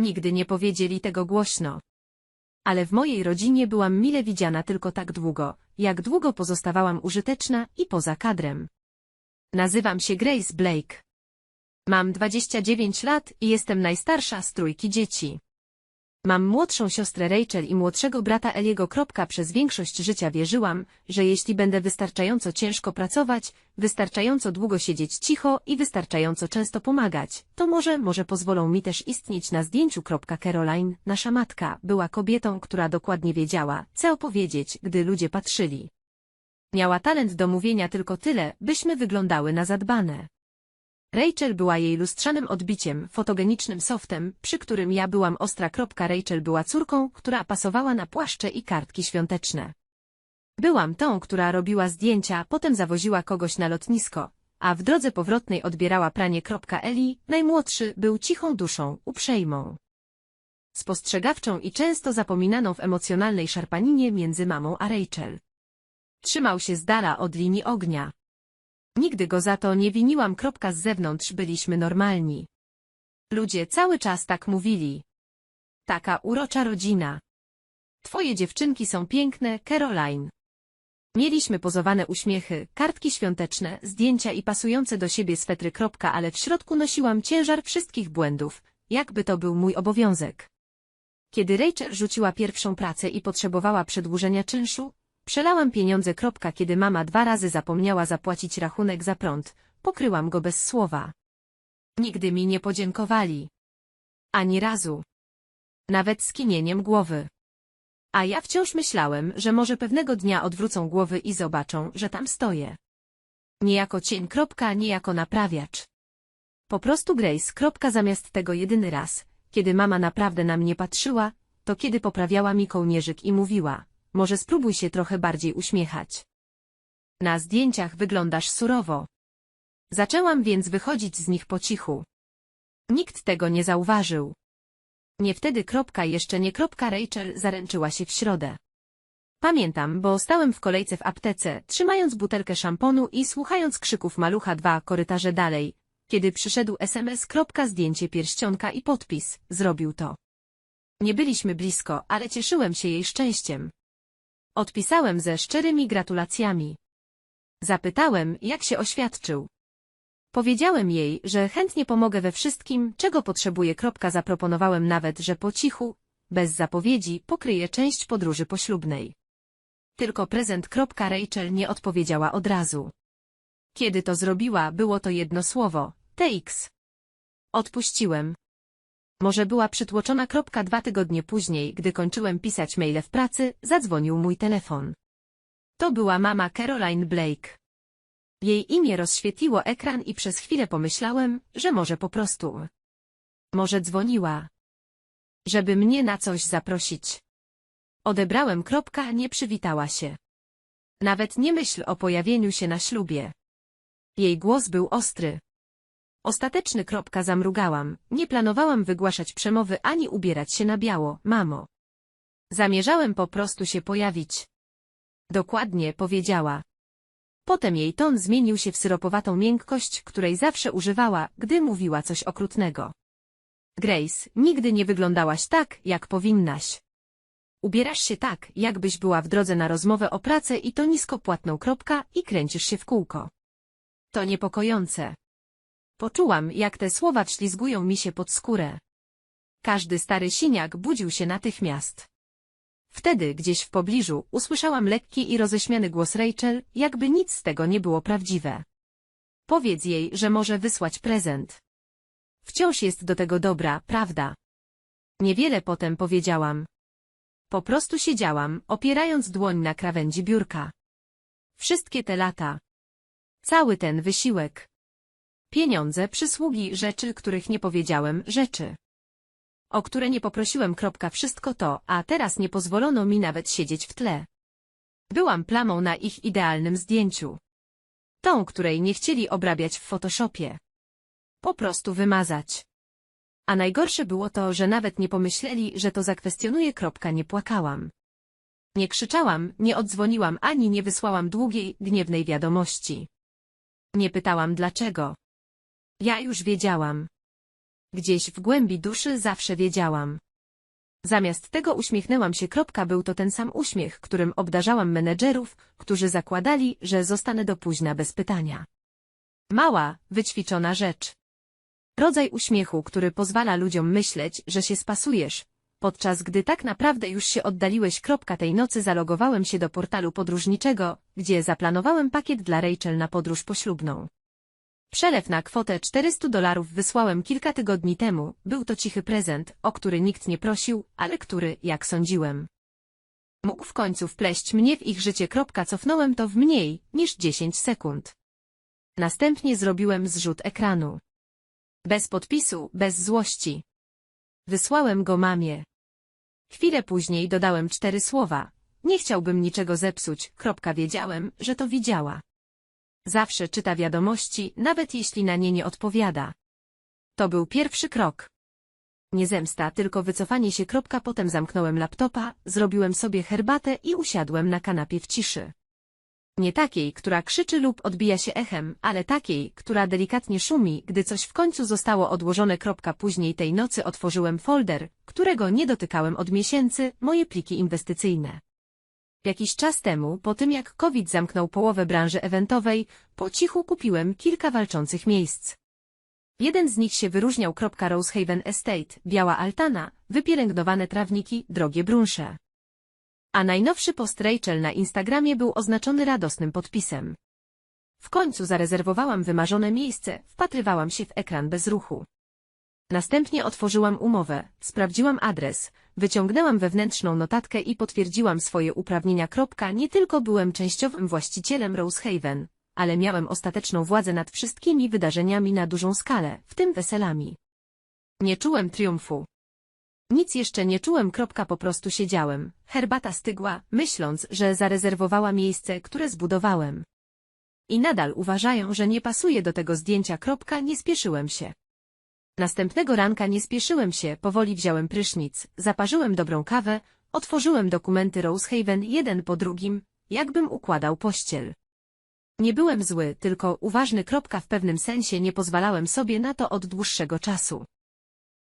Nigdy nie powiedzieli tego głośno. Ale w mojej rodzinie byłam mile widziana tylko tak długo, jak długo pozostawałam użyteczna i poza kadrem. Nazywam się Grace Blake. Mam 29 lat i jestem najstarsza z trójki dzieci. Mam młodszą siostrę Rachel i młodszego brata Eliego. Przez większość życia wierzyłam, że jeśli będę wystarczająco ciężko pracować, wystarczająco długo siedzieć cicho i wystarczająco często pomagać, to może, może pozwolą mi też istnieć na zdjęciu. Caroline, nasza matka, była kobietą, która dokładnie wiedziała, co opowiedzieć, gdy ludzie patrzyli. Miała talent do mówienia tylko tyle, byśmy wyglądały na zadbane. Rachel była jej lustrzanym odbiciem, fotogenicznym softem, przy którym ja byłam ostra. Rachel była córką, która pasowała na płaszcze i kartki świąteczne. Byłam tą, która robiła zdjęcia, potem zawoziła kogoś na lotnisko, a w drodze powrotnej odbierała pranie. Eli, najmłodszy, był cichą duszą, uprzejmą. Spostrzegawczą i często zapominaną w emocjonalnej szarpaninie między mamą a Rachel. Trzymał się z dala od linii ognia. Nigdy go za to nie winiłam. Z zewnątrz byliśmy normalni. Ludzie cały czas tak mówili. Taka urocza rodzina. Twoje dziewczynki są piękne, Caroline. Mieliśmy pozowane uśmiechy, kartki świąteczne, zdjęcia i pasujące do siebie swetry. Ale w środku nosiłam ciężar wszystkich błędów, jakby to był mój obowiązek. Kiedy Rachel rzuciła pierwszą pracę i potrzebowała przedłużenia czynszu, Przelałam pieniądze. Kropka, kiedy mama dwa razy zapomniała zapłacić rachunek za prąd, pokryłam go bez słowa. Nigdy mi nie podziękowali. Ani razu. Nawet skinieniem głowy. A ja wciąż myślałem, że może pewnego dnia odwrócą głowy i zobaczą, że tam stoję. Nie jako cień. Kropka, nie jako naprawiacz. Po prostu Grace. Kropka, zamiast tego jedyny raz, kiedy mama naprawdę na mnie patrzyła, to kiedy poprawiała mi kołnierzyk i mówiła, może spróbuj się trochę bardziej uśmiechać. Na zdjęciach wyglądasz surowo. Zaczęłam więc wychodzić z nich po cichu. Nikt tego nie zauważył. Nie wtedy kropka jeszcze nie kropka Rachel zaręczyła się w środę. Pamiętam, bo stałem w kolejce w aptece, trzymając butelkę szamponu i słuchając krzyków malucha dwa korytarze dalej, kiedy przyszedł SMS. Zdjęcie pierścionka i podpis, zrobił to. Nie byliśmy blisko, ale cieszyłem się jej szczęściem. Odpisałem ze szczerymi gratulacjami. Zapytałem, jak się oświadczył. Powiedziałem jej, że chętnie pomogę we wszystkim, czego potrzebuje. Zaproponowałem nawet, że po cichu, bez zapowiedzi, pokryje część podróży poślubnej. Tylko prezent. Rachel nie odpowiedziała od razu. Kiedy to zrobiła, było to jedno słowo, TX. Odpuściłem. Może była przytłoczona. Kropka dwa tygodnie później, gdy kończyłem pisać maile w pracy, zadzwonił mój telefon. To była mama Caroline Blake. Jej imię rozświetliło ekran i przez chwilę pomyślałem, że może po prostu. Może dzwoniła. Żeby mnie na coś zaprosić. Odebrałem. Kropka nie przywitała się. Nawet nie myśl o pojawieniu się na ślubie. Jej głos był ostry. Ostateczny kropka zamrugałam, nie planowałam wygłaszać przemowy ani ubierać się na biało, mamo. Zamierzałem po prostu się pojawić. Dokładnie, powiedziała. Potem jej ton zmienił się w syropowatą miękkość, której zawsze używała, gdy mówiła coś okrutnego. Grace, nigdy nie wyglądałaś tak, jak powinnaś. Ubierasz się tak, jakbyś była w drodze na rozmowę o pracę i to niskopłatną kropka i kręcisz się w kółko. To niepokojące. Poczułam, jak te słowa wślizgują mi się pod skórę. Każdy stary siniak budził się natychmiast. Wtedy, gdzieś w pobliżu, usłyszałam lekki i roześmiany głos Rachel, jakby nic z tego nie było prawdziwe. Powiedz jej, że może wysłać prezent. Wciąż jest do tego dobra, prawda? Niewiele potem powiedziałam. Po prostu siedziałam, opierając dłoń na krawędzi biurka. Wszystkie te lata. Cały ten wysiłek. Pieniądze, przysługi, rzeczy, których nie powiedziałem, rzeczy. O które nie poprosiłem. Kropka, wszystko to, a teraz nie pozwolono mi nawet siedzieć w tle. Byłam plamą na ich idealnym zdjęciu. Tą, której nie chcieli obrabiać w Photoshopie. Po prostu wymazać. A najgorsze było to, że nawet nie pomyśleli, że to zakwestionuje. Kropka, nie płakałam. Nie krzyczałam, nie odzwoniłam ani nie wysłałam długiej, gniewnej wiadomości. Nie pytałam dlaczego. Ja już wiedziałam. Gdzieś w głębi duszy zawsze wiedziałam. Zamiast tego uśmiechnęłam się. Kropka, Był to ten sam uśmiech, którym obdarzałam menedżerów, którzy zakładali, że zostanę do późna bez pytania. Mała, wyćwiczona rzecz. Rodzaj uśmiechu, który pozwala ludziom myśleć, że się spasujesz, podczas gdy tak naprawdę już się oddaliłeś. Kropka tej nocy zalogowałem się do portalu podróżniczego, gdzie zaplanowałem pakiet dla Rachel na podróż poślubną. Przelew na kwotę 400 dolarów wysłałem kilka tygodni temu, był to cichy prezent, o który nikt nie prosił, ale który, jak sądziłem, mógł w końcu wpleść mnie w ich życie. Cofnąłem to w mniej niż 10 sekund. Następnie zrobiłem zrzut ekranu. Bez podpisu, bez złości. Wysłałem go mamie. Chwilę później dodałem cztery słowa. Nie chciałbym niczego zepsuć, kropka wiedziałem, że to widziała. Zawsze czyta wiadomości, nawet jeśli na nie nie odpowiada. To był pierwszy krok. Nie zemsta, tylko wycofanie się. Kropka. Potem zamknąłem laptopa, zrobiłem sobie herbatę i usiadłem na kanapie w ciszy. Nie takiej, która krzyczy lub odbija się echem, ale takiej, która delikatnie szumi, gdy coś w końcu zostało odłożone. Kropka. Później tej nocy otworzyłem folder, którego nie dotykałem od miesięcy, moje pliki inwestycyjne. Jakiś czas temu, po tym jak COVID zamknął połowę branży eventowej, po cichu kupiłem kilka walczących miejsc. Jeden z nich się wyróżniał. Rosehaven Estate, biała altana, wypielęgnowane trawniki, drogie brunsze. A najnowszy post Rachel na Instagramie był oznaczony radosnym podpisem. W końcu zarezerwowałam wymarzone miejsce, wpatrywałam się w ekran bez ruchu. Następnie otworzyłam umowę, sprawdziłam adres, wyciągnęłam wewnętrzną notatkę i potwierdziłam swoje uprawnienia. Nie tylko byłem częściowym właścicielem Rosehaven, ale miałem ostateczną władzę nad wszystkimi wydarzeniami na dużą skalę, w tym weselami. Nie czułem triumfu. Nic jeszcze nie czułem. Po prostu siedziałem. Herbata stygła, myśląc, że zarezerwowała miejsce, które zbudowałem. I nadal uważają, że nie pasuje do tego zdjęcia. Nie spieszyłem się. Następnego ranka nie spieszyłem się, powoli wziąłem prysznic, zaparzyłem dobrą kawę, otworzyłem dokumenty Rosehaven jeden po drugim, jakbym układał pościel. Nie byłem zły, tylko uważny. W pewnym sensie nie pozwalałem sobie na to od dłuższego czasu.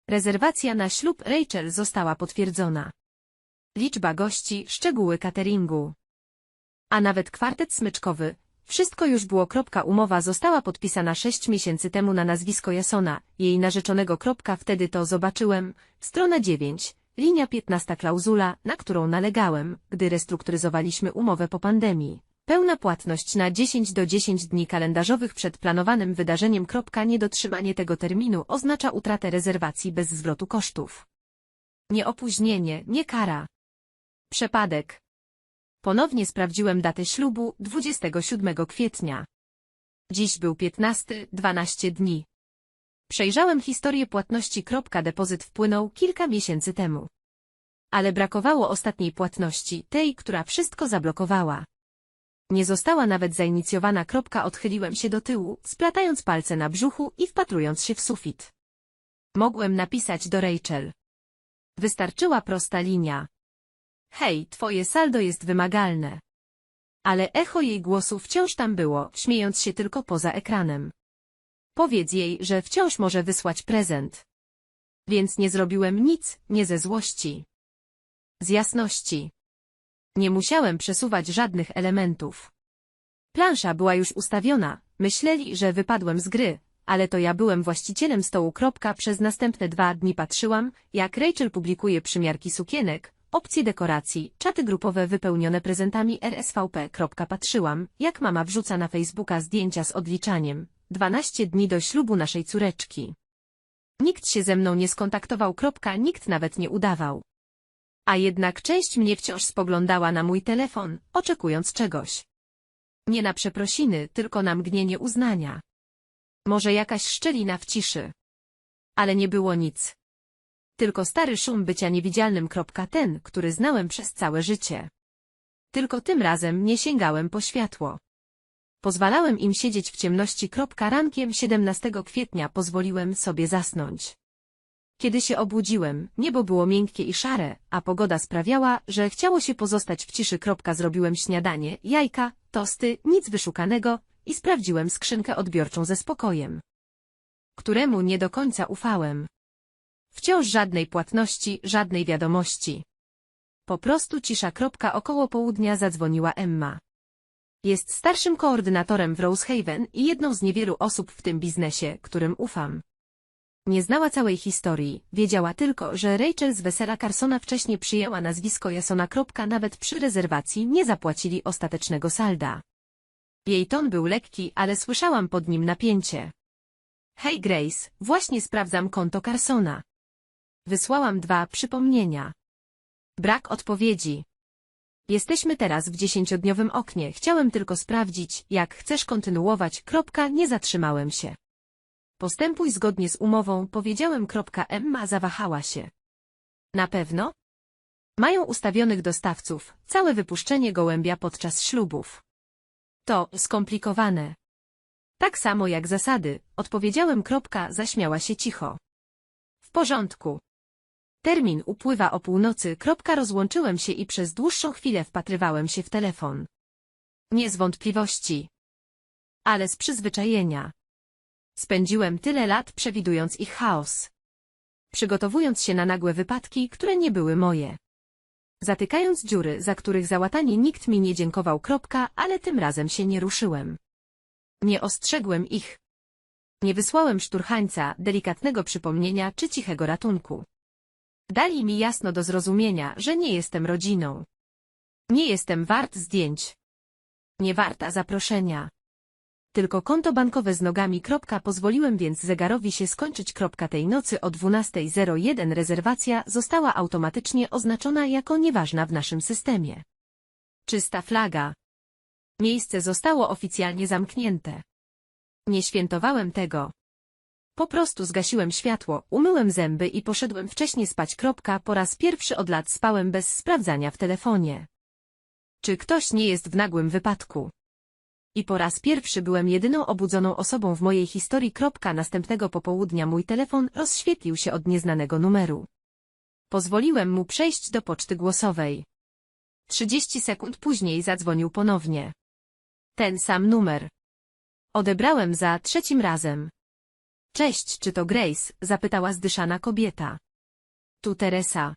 Rezerwacja na ślub Rachel została potwierdzona. Liczba gości, szczegóły cateringu. A nawet kwartet smyczkowy, wszystko już było. Kropka, umowa została podpisana sześć miesięcy temu na nazwisko Jasona, jej narzeczonego. Kropka, wtedy to zobaczyłem. Strona 9, linia 15 klauzula, na którą nalegałem, gdy restrukturyzowaliśmy umowę po pandemii. Pełna płatność na 10 do 10 dni kalendarzowych przed planowanym wydarzeniem. Kropka, niedotrzymanie tego terminu oznacza utratę rezerwacji bez zwrotu kosztów. Nie opóźnienie, nie kara. Przepadek. Ponownie sprawdziłem datę ślubu 27 kwietnia. Dziś był 15, 12 dni. Przejrzałem historię płatności. Depozyt wpłynął kilka miesięcy temu. Ale brakowało ostatniej płatności, tej, która wszystko zablokowała. Nie została nawet zainicjowana. Odchyliłem się do tyłu, splatając palce na brzuchu i wpatrując się w sufit. Mogłem napisać do Rachel. Wystarczyła prosta linia. Hej, twoje saldo jest wymagalne. Ale echo jej głosu wciąż tam było, śmiejąc się tylko poza ekranem. Powiedz jej, że wciąż może wysłać prezent. Więc nie zrobiłem nic, nie ze złości. Z jasności. Nie musiałem przesuwać żadnych elementów. Plansza była już ustawiona, myśleli, że wypadłem z gry, ale to ja byłem właścicielem stołu. Przez następne dwa dni patrzyłam, jak Rachel publikuje przymiarki sukienek, opcje dekoracji, czaty grupowe wypełnione prezentami RSVP. Patrzyłam, jak mama wrzuca na Facebooka zdjęcia z odliczaniem. 12 dni do ślubu naszej córeczki. Nikt się ze mną nie skontaktował. Nikt nawet nie udawał. A jednak część mnie wciąż spoglądała na mój telefon, oczekując czegoś. Nie na przeprosiny, tylko na mgnienie uznania. Może jakaś szczelina w ciszy. Ale nie było nic. Tylko stary szum bycia niewidzialnym. Ten, który znałem przez całe życie. Tylko tym razem nie sięgałem po światło. Pozwalałem im siedzieć w ciemności. Rankiem 17 kwietnia pozwoliłem sobie zasnąć. Kiedy się obudziłem, niebo było miękkie i szare, a pogoda sprawiała, że chciało się pozostać w ciszy. Zrobiłem śniadanie, jajka, tosty, nic wyszukanego i sprawdziłem skrzynkę odbiorczą ze spokojem, któremu nie do końca ufałem. Wciąż żadnej płatności, żadnej wiadomości. Po prostu cisza. Około południa zadzwoniła Emma. Jest starszym koordynatorem w Rosehaven i jedną z niewielu osób w tym biznesie, którym ufam. Nie znała całej historii, wiedziała tylko, że Rachel z wesela Carsona wcześniej przyjęła nazwisko Jasona. Nawet przy rezerwacji nie zapłacili ostatecznego salda. Jej ton był lekki, ale słyszałam pod nim napięcie. Hej Grace, właśnie sprawdzam konto Carsona. Wysłałam dwa przypomnienia. Brak odpowiedzi. Jesteśmy teraz w dziesięciodniowym oknie. Chciałem tylko sprawdzić, jak chcesz kontynuować. Kropka, nie zatrzymałem się. Postępuj zgodnie z umową, powiedziałem. Kropka, Emma zawahała się. Na pewno? Mają ustawionych dostawców, całe wypuszczenie gołębia podczas ślubów. To skomplikowane. Tak samo jak zasady, odpowiedziałem. Kropka, zaśmiała się cicho. W porządku. Termin upływa o północy. Rozłączyłem się i przez dłuższą chwilę wpatrywałem się w telefon. Nie z wątpliwości. Ale z przyzwyczajenia. Spędziłem tyle lat przewidując ich chaos. Przygotowując się na nagłe wypadki, które nie były moje. Zatykając dziury, za których załatanie nikt mi nie dziękował. Ale tym razem się nie ruszyłem. Nie ostrzegłem ich. Nie wysłałem szturchańca, delikatnego przypomnienia czy cichego ratunku. Dali mi jasno do zrozumienia, że nie jestem rodziną. Nie jestem wart zdjęć. Nie warta zaproszenia. Tylko konto bankowe z nogami. Pozwoliłem więc zegarowi się skończyć. Tej nocy o 12.01 rezerwacja została automatycznie oznaczona jako nieważna w naszym systemie. Czysta flaga. Miejsce zostało oficjalnie zamknięte. Nie świętowałem tego. Po prostu zgasiłem światło, umyłem zęby i poszedłem wcześniej spać. Kropka, po raz pierwszy od lat spałem bez sprawdzania w telefonie. Czy ktoś nie jest w nagłym wypadku? I po raz pierwszy byłem jedyną obudzoną osobą w mojej historii. Kropka, następnego popołudnia mój telefon rozświetlił się od nieznanego numeru. Pozwoliłem mu przejść do poczty głosowej. 30 sekund później zadzwonił ponownie. Ten sam numer. Odebrałem za trzecim razem. Cześć, czy to Grace? zapytała zdyszana kobieta. Tu Teresa.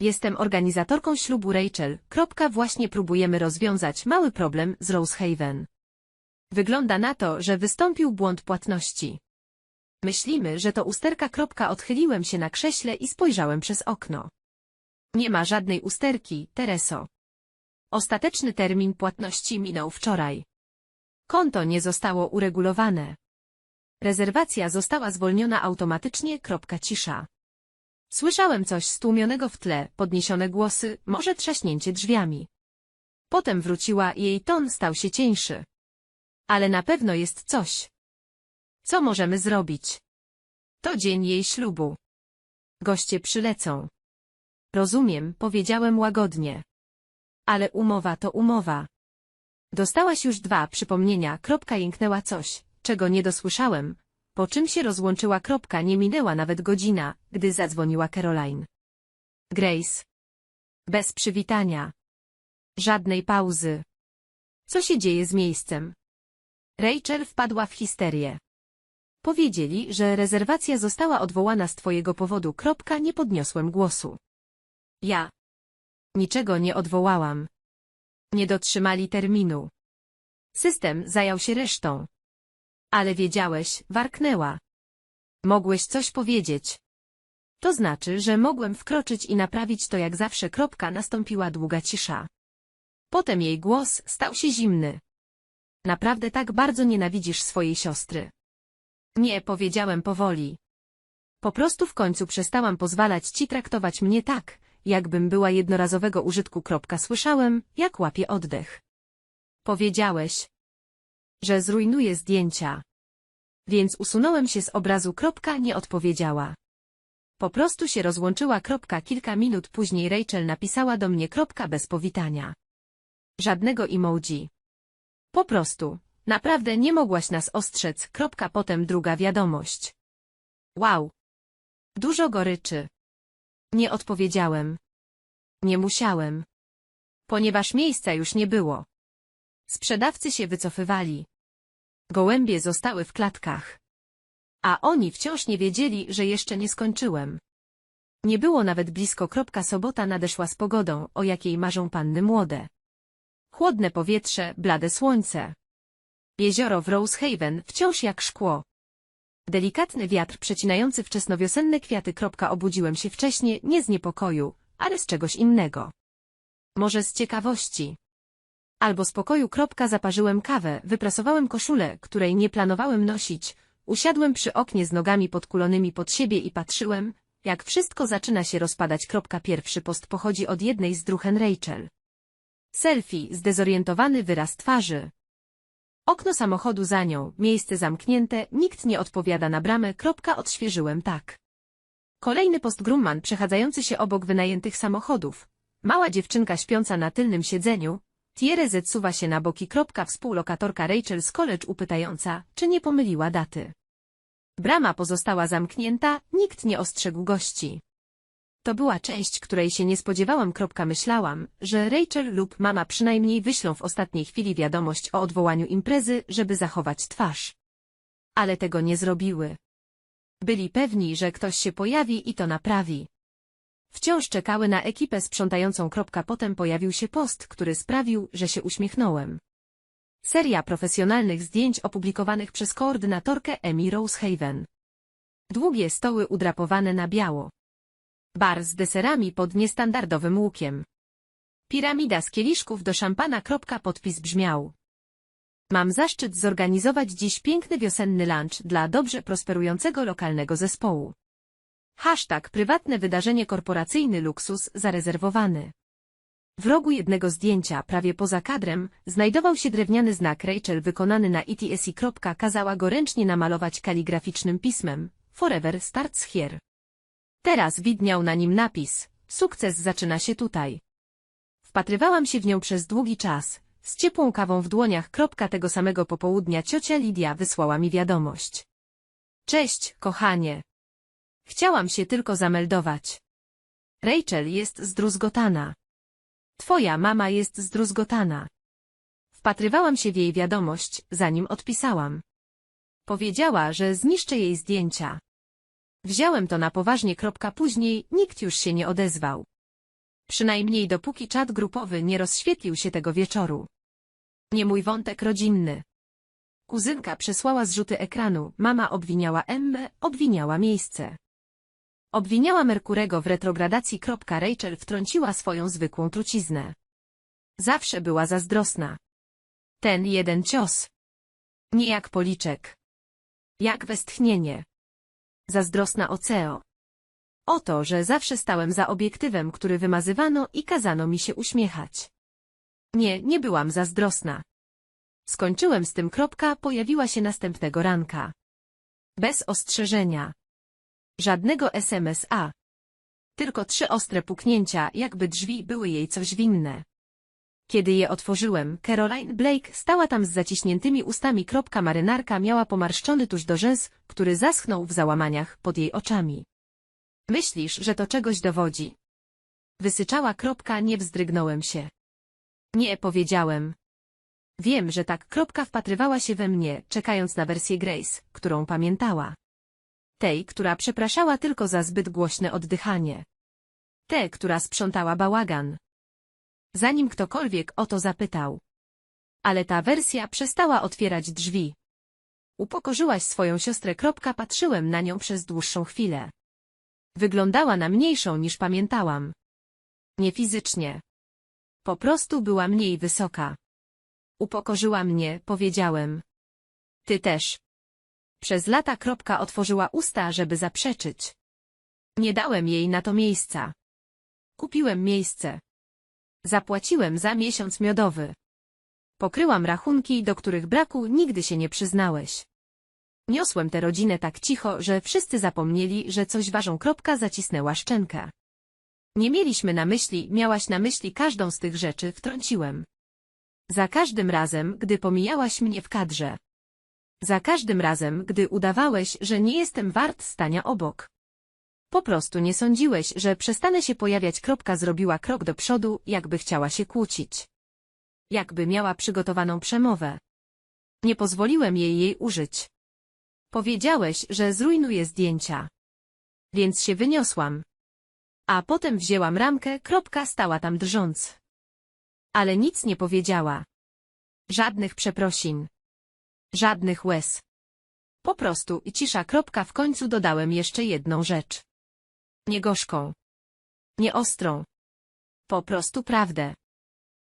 Jestem organizatorką ślubu Rachel. Kropka, właśnie próbujemy rozwiązać mały problem z Rosehaven. Wygląda na to, że wystąpił błąd płatności. Myślimy, że to usterka. Kropka, odchyliłem się na krześle i spojrzałem przez okno. Nie ma żadnej usterki, Tereso. Ostateczny termin płatności minął wczoraj. Konto nie zostało uregulowane. Rezerwacja została zwolniona automatycznie. Cisza. Słyszałem coś stłumionego w tle, podniesione głosy, może trzaśnięcie drzwiami. Potem wróciła i jej ton stał się cieńszy. Ale na pewno jest coś. Co możemy zrobić? To dzień jej ślubu. Goście przylecą. Rozumiem, powiedziałem łagodnie. Ale umowa to umowa. Dostałaś już dwa przypomnienia. Kropka jęknęła coś, czego nie dosłyszałem, po czym się rozłączyła. Kropka nie minęła nawet godzina, gdy zadzwoniła Caroline. Grace. Bez przywitania. Żadnej pauzy. Co się dzieje z miejscem? Rachel wpadła w histerię. Powiedzieli, że rezerwacja została odwołana z twojego powodu. Kropka nie podniosłem głosu. Ja. Niczego nie odwołałam. Nie dotrzymali terminu. System zajął się resztą. Ale wiedziałeś, warknęła. Mogłeś coś powiedzieć. To znaczy, że mogłem wkroczyć i naprawić to jak zawsze. Kropka nastąpiła długa cisza. Potem jej głos stał się zimny. Naprawdę tak bardzo nienawidzisz swojej siostry. Nie, powiedziałem powoli. Po prostu w końcu przestałam pozwalać ci traktować mnie tak, jakbym była jednorazowego użytku. Kropka słyszałem, jak łapie oddech. Powiedziałeś, że zrujnuje zdjęcia. Więc usunąłem się z obrazu. Kropka nie odpowiedziała. Po prostu się rozłączyła. Kropka kilka minut później Rachel napisała do mnie kropka bez powitania. Żadnego emoji. Po prostu, naprawdę nie mogłaś nas ostrzec. Kropka potem druga wiadomość. Wow. Dużo goryczy. Nie odpowiedziałem. Nie musiałem. Ponieważ miejsca już nie było. Sprzedawcy się wycofywali. Gołębie zostały w klatkach. A oni wciąż nie wiedzieli, że jeszcze nie skończyłem. Nie było nawet blisko. Kropka sobota nadeszła z pogodą, o jakiej marzą panny młode. Chłodne powietrze, blade słońce. Jezioro w Rosehaven wciąż jak szkło. Delikatny wiatr przecinający wczesnowiosenne kwiaty. Obudziłem się wcześnie, nie z niepokoju, ale z czegoś innego. Może z ciekawości. Albo spokoju. Kropka zaparzyłem kawę, wyprasowałem koszulę, której nie planowałem nosić, usiadłem przy oknie z nogami podkulonymi pod siebie i patrzyłem, jak wszystko zaczyna się rozpadać. Pierwszy post pochodzi od jednej z druhen Rachel. Selfie, zdezorientowany wyraz twarzy. Okno samochodu za nią, miejsce zamknięte, nikt nie odpowiada na bramę. Odświeżyłem tak. Kolejny post Grumman przechadzający się obok wynajętych samochodów. Mała dziewczynka śpiąca na tylnym siedzeniu. Thierry zesuwa się na boki. Współlokatorka Rachel z college upytająca, czy nie pomyliła daty. Brama pozostała zamknięta, nikt nie ostrzegł gości. To była część, której się nie spodziewałam. Myślałam, że Rachel lub mama przynajmniej wyślą w ostatniej chwili wiadomość o odwołaniu imprezy, żeby zachować twarz. Ale tego nie zrobiły. Byli pewni, że ktoś się pojawi i to naprawi. Wciąż czekały na ekipę sprzątającą. Potem pojawił się post, który sprawił, że się uśmiechnąłem. Seria profesjonalnych zdjęć opublikowanych przez koordynatorkę Emi Rosehaven. Długie stoły udrapowane na biało. Bar z deserami pod niestandardowym łukiem. Piramida z kieliszków do szampana. Podpis brzmiał. Mam zaszczyt zorganizować dziś piękny wiosenny lunch dla dobrze prosperującego lokalnego zespołu. Hashtag prywatne wydarzenie korporacyjny luksus zarezerwowany. W rogu jednego zdjęcia, prawie poza kadrem, znajdował się drewniany znak Rachel wykonany na ETSI. Kazała go ręcznie namalować kaligraficznym pismem. Forever starts here. Teraz widniał na nim napis. Sukces zaczyna się tutaj. Wpatrywałam się w nią przez długi czas. Z ciepłą kawą w dłoniach. Tego samego popołudnia ciocia Lidia wysłała mi wiadomość. Cześć, kochanie. Chciałam się tylko zameldować. Rachel jest zdruzgotana. Twoja mama jest zdruzgotana. Wpatrywałam się w jej wiadomość, zanim odpisałam. Powiedziała, że zniszczę jej zdjęcia. Wziąłem to na poważnie. Później nikt już się nie odezwał. Przynajmniej dopóki czat grupowy nie rozświetlił się tego wieczoru. Nie mój wątek rodzinny. Kuzynka przesłała zrzuty ekranu, mama obwiniała Emmę, obwiniała miejsce. Obwiniała Merkurego w retrogradacji. Rachel wtrąciła swoją zwykłą truciznę. Zawsze była zazdrosna. Ten jeden cios. Nie jak policzek. Jak westchnienie. Zazdrosna o CEO. O to, że zawsze stałem za obiektywem, który wymazywano i kazano mi się uśmiechać. Nie, nie byłam zazdrosna. Skończyłem z tym. Kropka pojawiła się następnego ranka. Bez ostrzeżenia. Żadnego SMS-a. Tylko trzy ostre puknięcia, jakby drzwi były jej coś winne. Kiedy je otworzyłem, Caroline Blake stała tam z zaciśniętymi ustami. Kropka marynarka miała pomarszczony tuż do rzęs, który zaschnął w załamaniach pod jej oczami. Myślisz, że to czegoś dowodzi? Wysyczała kropka, nie wzdrygnąłem się. Nie, powiedziałem. Wiem, że tak kropka wpatrywała się we mnie, czekając na wersję Grace, którą pamiętała. Tej, która przepraszała tylko za zbyt głośne oddychanie. Tę, która sprzątała bałagan. Zanim ktokolwiek o to zapytał. Ale ta wersja przestała otwierać drzwi. Upokorzyłaś swoją siostrę. Patrzyłem na nią przez dłuższą chwilę. Wyglądała na mniejszą niż pamiętałam. Nie fizycznie. Po prostu była mniej wysoka. Upokorzyła mnie, powiedziałem. Ty też. Przez lata kropka otworzyła usta, żeby zaprzeczyć. Nie dałem jej na to miejsca. Kupiłem miejsce. Zapłaciłem za miesiąc miodowy. Pokryłam rachunki, do których braku nigdy się nie przyznałeś. Niosłem tę rodzinę tak cicho, że wszyscy zapomnieli, że coś ważą. Kropka zacisnęła szczękę. Nie mieliśmy na myśli, miałaś na myśli każdą z tych rzeczy, wtrąciłem. Za każdym razem, gdy pomijałaś mnie w kadrze. Za każdym razem, gdy udawałeś, że nie jestem wart stania obok. Po prostu nie sądziłeś, że przestanę się pojawiać. Kropka zrobiła krok do przodu, jakby chciała się kłócić. Jakby miała przygotowaną przemowę. Nie pozwoliłem jej jej użyć. Powiedziałeś, że zrujnuję zdjęcia. Więc się wyniosłam. A potem wzięłam ramkę, kropka stała tam drżąc. Ale nic nie powiedziała. Żadnych przeprosin. Żadnych łez. Po prostu i cisza kropka w końcu dodałem jeszcze jedną rzecz. Nie gorzką. Nie ostrą. Po prostu prawdę.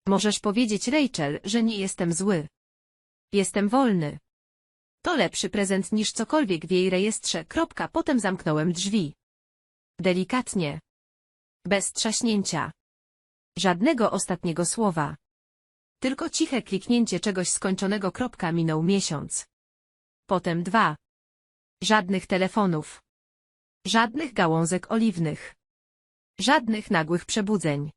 Możesz powiedzieć Rachel, że nie jestem zły. Jestem wolny. To lepszy prezent niż cokolwiek w jej rejestrze. Kropka. Potem zamknąłem drzwi. Delikatnie. Bez trzaśnięcia. Żadnego ostatniego słowa. Tylko ciche kliknięcie czegoś skończonego. Kropka minął miesiąc. Potem dwa. Żadnych telefonów. Żadnych gałązek oliwnych. Żadnych nagłych przebudzeń.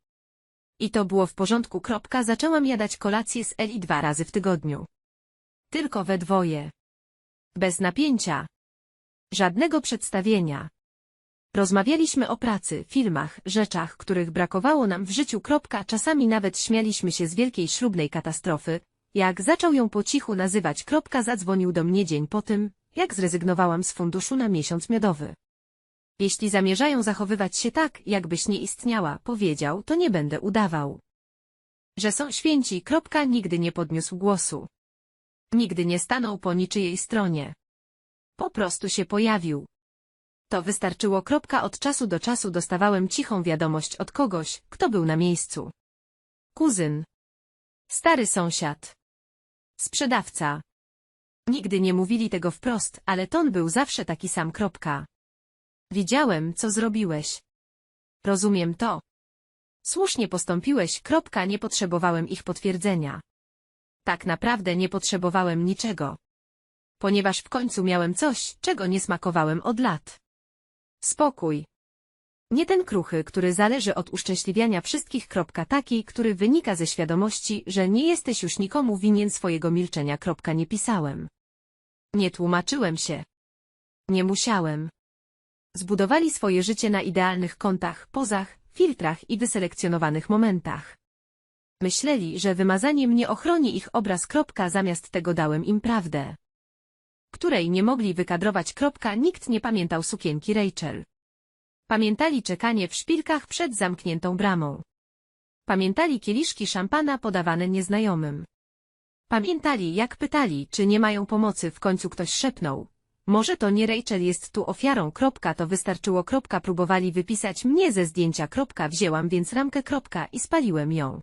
I to było w porządku. Kropka. Zaczęłam jadać kolację z Eli dwa razy w tygodniu. Tylko we dwoje. Bez napięcia. Żadnego przedstawienia. Rozmawialiśmy o pracy, filmach, rzeczach, których brakowało nam w życiu. Czasami nawet śmialiśmy się z wielkiej ślubnej katastrofy. Jak zaczął ją po cichu nazywać. Zadzwonił do mnie dzień po tym, jak zrezygnowałam z funduszu na miesiąc miodowy. Jeśli zamierzają zachowywać się tak, jakbyś nie istniała, powiedział, to nie będę udawał. Że są święci. Nigdy nie podniósł głosu. Nigdy nie stanął po niczyjej stronie. Po prostu się pojawił. To wystarczyło. Kropka od czasu do czasu dostawałem cichą wiadomość od kogoś, kto był na miejscu. Kuzyn. Stary sąsiad. Sprzedawca. Nigdy nie mówili tego wprost, ale ton był zawsze taki sam. Kropka. Widziałem, co zrobiłeś. Rozumiem to. Słusznie postąpiłeś. Kropka. Nie potrzebowałem ich potwierdzenia. Tak naprawdę nie potrzebowałem niczego. Ponieważ w końcu miałem coś, czego nie smakowałem od lat. Spokój. Nie ten kruchy, który zależy od uszczęśliwiania wszystkich. Taki, który wynika ze świadomości, że nie jesteś już nikomu winien swojego milczenia. Nie pisałem. Nie tłumaczyłem się. Nie musiałem. Zbudowali swoje życie na idealnych kątach, pozach, filtrach i wyselekcjonowanych momentach. Myśleli, że wymazanie mnie ochroni ich obraz. Zamiast tego dałem im prawdę. Której nie mogli wykadrować. Nikt nie pamiętał sukienki Rachel. Pamiętali czekanie w szpilkach przed zamkniętą bramą. Pamiętali kieliszki szampana podawane nieznajomym. Pamiętali, jak pytali, czy nie mają pomocy. W końcu ktoś szepnął. Może to nie Rachel jest tu ofiarą. Kropka, to wystarczyło. Kropka, próbowali wypisać mnie ze zdjęcia. Kropka, wzięłam więc ramkę. Kropka i spaliłem ją.